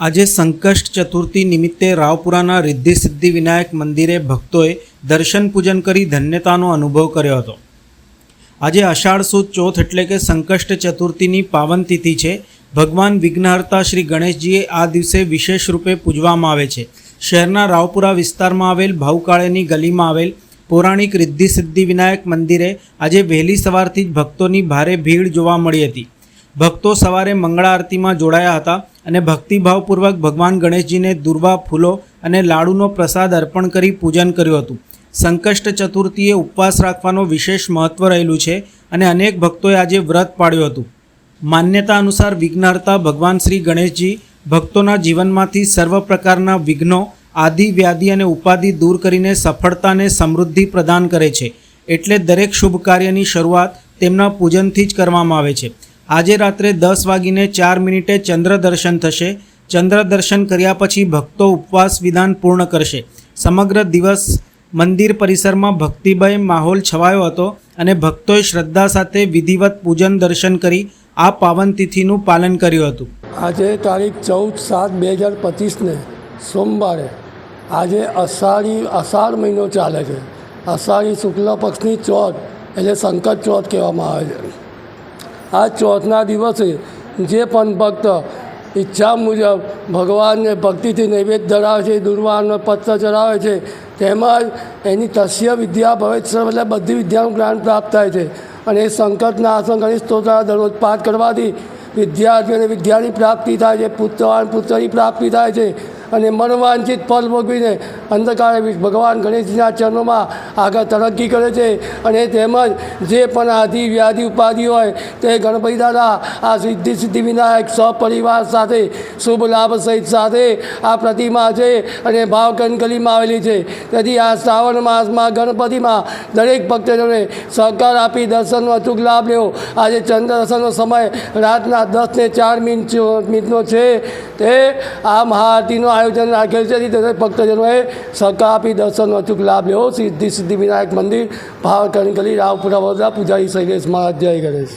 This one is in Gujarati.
આજે સંકષ્ટ ચતુર્થી નિમિત્તે રાવપુરાના રિદ્ધિ સિદ્ધિ વિનાયક મંદિરે ભક્તોએ દર્શન પૂજન કરી ધન્યતાનો અનુભવ કર્યો હતો. આજે અષાઢ સુદ ચોથ એટલે કે સંકષ્ટ ચતુર્થીની પાવન તિથિ છે. ભગવાન વિઘ્નહર્તા શ્રી ગણેશજીએ આ દિવસે વિશેષ રૂપે પૂજવામાં આવે છે. શહેરના રાવપુરા વિસ્તારમાં આવેલ ભાવકાળેની ગલીમાં આવેલ પૌરાણિક રિદ્ધિ સિદ્ધિ વિનાયક મંદિરે આજે વહેલી સવારથી જ ભક્તોની ભારે ભીડ જોવા મળી હતી. ભક્તો સવારે મંગળા આરતીમાં જોડાયા હતા. અને ભક્તિભાવપૂર્વક ભગવાન ગણેશજીને દુર્વા ફૂલો અને લાડુનો પ્રસાદ અર્પણ કરી પૂજન કર્યું હતું. સંકષ્ટ ચતુર્થીએ ઉપવાસ રાખવાનો વિશેષ મહત્વ રહેલું છે અને અનેક ભક્તોએ આજે વ્રત પાડ્યું હતું. માન્યતા અનુસાર વિઘ્નહર્તા ભગવાન શ્રી ગણેશજી ભક્તોના જીવનમાંથી સર્વ પ્રકારના વિઘ્નો, આદિ, વ્યાધિ અને ઉપાધિ દૂર કરીને સફળતાને સમૃદ્ધિ પ્રદાન કરે છે. એટલે દરેક શુભ કાર્યની શરૂઆત તેમના પૂજનથી જ કરવામાં આવે છે. આજે રાત્રે દસ વાગીને ચાર મિનિટે ચંદ્ર દર્શન થશે. ચંદ્ર દર્શન કર્યા પછી ભક્તો ઉપવાસ વિધાન પૂર્ણ કરશે. સમગ્ર દિવસ મંદિર પરિસરમાં ભક્તિમય માહોલ છવાયો હતો અને ભક્તોએ શ્રદ્ધા સાથે વિધિવત પૂજન દર્શન કરી આ પાવન તિથિનું પાલન કર્યું હતું. આજે તારીખ ચૌદ સાત બે હજાર પચીસને સોમવારે આજે અષાઢી, અષાઢ મહિનો ચાલે છે. અષાઢી શુક્લ પક્ષની ચોથ એટલે સંકટ ચોથ કહેવામાં આવે છે. આ ચોથના દિવસે જે પણ ભક્ત ઈચ્છા મુજબ ભગવાનને ભક્તિથી નૈવેદ્ય ધરાવે છે દુર્વાનનો પત્ર ચડાવે છે તેમજ એની તસ્ય વિદ્યા ભવિષ્ય એટલે બધી વિદ્યાનું જ્ઞાન પ્રાપ્ત થાય છે. અને એ સંકટના આસન ગણિત સ્તોત્ર દરરોજ પાઠ કરવાથી વિદ્યાર્થીઓને વિદ્યાની પ્રાપ્તિ થાય છે, પુત્રવાન પુત્રની પ્રાપ્તિ થાય છે અને મનવાંછિત ફળ ભોગવીને અંધકારે ભગવાન ગણેશજીના ચરણોમાં આગળ તરક્કી કરે છે અને તેમજ જે પણ આધિ વ્યાધિ ઉપાધિ હોય તે ગણપતિ દાદા આ સિદ્ધિ સિદ્ધિ વિનાયક સપરિવાર સાથે, શુભ લાભ સહિત સાથે આ પ્રતિમા છે અને ભાવકંકલીમાં આવેલી છે. તેથી આ શ્રાવણ માસમાં ગણપતિમાં દરેક ભક્તજનોને સહકાર આપી દર્શનનો અચૂક લાભ લેવો. આજે ચંદ્ર દર્શનનો સમય રાતના દસ ને ચાર મિનિટ મિનિટનો છે. તે આ મહાઆરતીનું આયોજન રાખેલ છે. તેથી ભક્તજનોએ સહકાર આપી દર્શનનો અચૂક લાભ લેવો. સિદ્ધિ સિદ્ધિ વિનાયક મંદિર ભાવકંકલી રાવપુરા વડોદરા, પૂજારી શૈલેષ મહારાજ. જય ગણેશ.